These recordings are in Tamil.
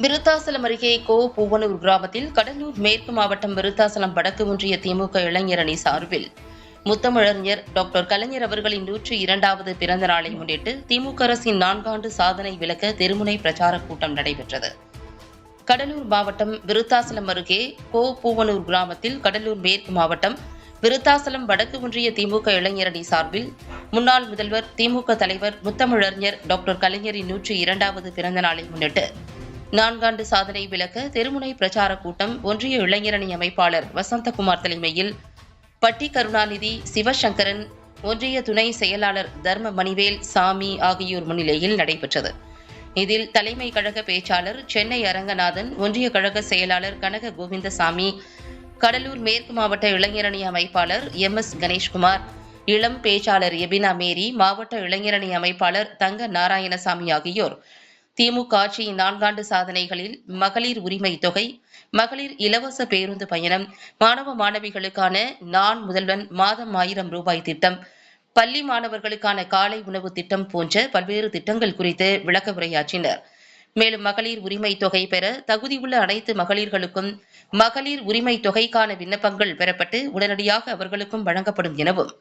விருத்தாசலம் அருகே கோ பூவனூர் கிராமத்தில் கடலூர் மேற்கு மாவட்டம் விருத்தாசலம் வடக்கு ஒன்றிய திமுக இளைஞரணி சார்பில் முத்தமிழறிஞர் டாக்டர் கலைஞர் அவர்களின் நூற்றி இரண்டாவது பிறந்த நாளை முன்னிட்டு திமுக அரசின் நான்காண்டு சாதனை விளக்க தெருமுனை பிரச்சார கூட்டம் நடைபெற்றது. கடலூர் மாவட்டம் விருத்தாசலம் அருகே கோ பூவனூர் கிராமத்தில் கடலூர் மேற்கு மாவட்டம் விருத்தாசலம் வடக்கு ஒன்றிய திமுக இளைஞரணி சார்பில் முன்னாள் முதல்வர் திமுக தலைவர் முத்தமிழறிஞர் டாக்டர் கலைஞரின் நூற்றி இரண்டாவது பிறந்த நாளை முன்னிட்டு நான்காண்டு சாதனை விளக்க தெருமுனை பிரச்சார கூட்டம் ஒன்றிய இளைஞரணி அமைப்பாளர் வசந்தகுமார் தலைமையில் பட்டி கருணாநிதி சிவசங்கரன் ஒன்றிய துணை செயலாளர் தர்ம மணிவேல் சாமி ஆகியோர் முன்னிலையில் நடைபெற்றது. இதில் தலைமை கழக பேச்சாளர் சென்னை அரங்கநாதன் ஒன்றிய கழக செயலாளர் கனக கோவிந்தசாமி கடலூர் மேற்கு மாவட்ட இளைஞரணி அமைப்பாளர் எம் எஸ் கணேஷ்குமார் இளம் பேச்சாளர் எபினா மேரி மாவட்ட இளைஞரணி அமைப்பாளர் தங்க நாராயணசாமி ஆகியோர். திமுக ஆட்சியின் நான்காண்டு சாதனைகளில் மகளிர் உரிமை தொகை மகளிர் இலவச பேருந்து பயணம் மாணவ மாணவிகளுக்கான நான் முதல்வன் மாதம் ஆயிரம் ரூபாய் திட்டம் பள்ளி மாணவர்களுக்கான காலை உணவு திட்டம் போன்ற பல்வேறு திட்டங்கள் குறித்து விளக்க உரையாற்றினர். மேலும் மகளிர் உரிமை தொகை பெற தகுதியுள்ள அனைத்து மகளிர்களுக்கும் மகளிர் உரிமை தொகைக்கான விண்ணப்பங்கள் பெறப்பட்டு உடனடியாக அவர்களுக்கும் வழங்கப்படும் எனவும்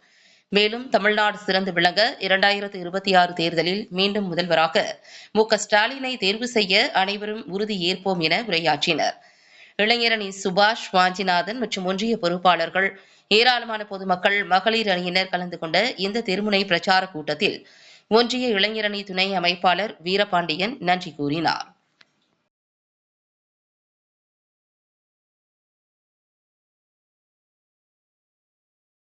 மேலும் தமிழ்நாடு சிறந்து விளங்க இரண்டாயிரத்து இருபத்தி ஆறு தேர்தலில் மீண்டும் முதல்வராக மு க ஸ்டாலினை தேர்வு செய்ய அனைவரும் உறுதி ஏற்போம் என உரையாற்றினர். இளைஞரணி சுபாஷ் வாஞ்சிநாதன் மற்றும் ஒன்றிய பொறுப்பாளர்கள் ஏராளமான பொதுமக்கள் மகளிர் அணியினர் கலந்து கொண்ட இந்த தெருமுனை பிரச்சார கூட்டத்தில் ஒன்றிய இளைஞரணி துணை அமைப்பாளர் வீரபாண்டியன் நன்றி கூறினார்.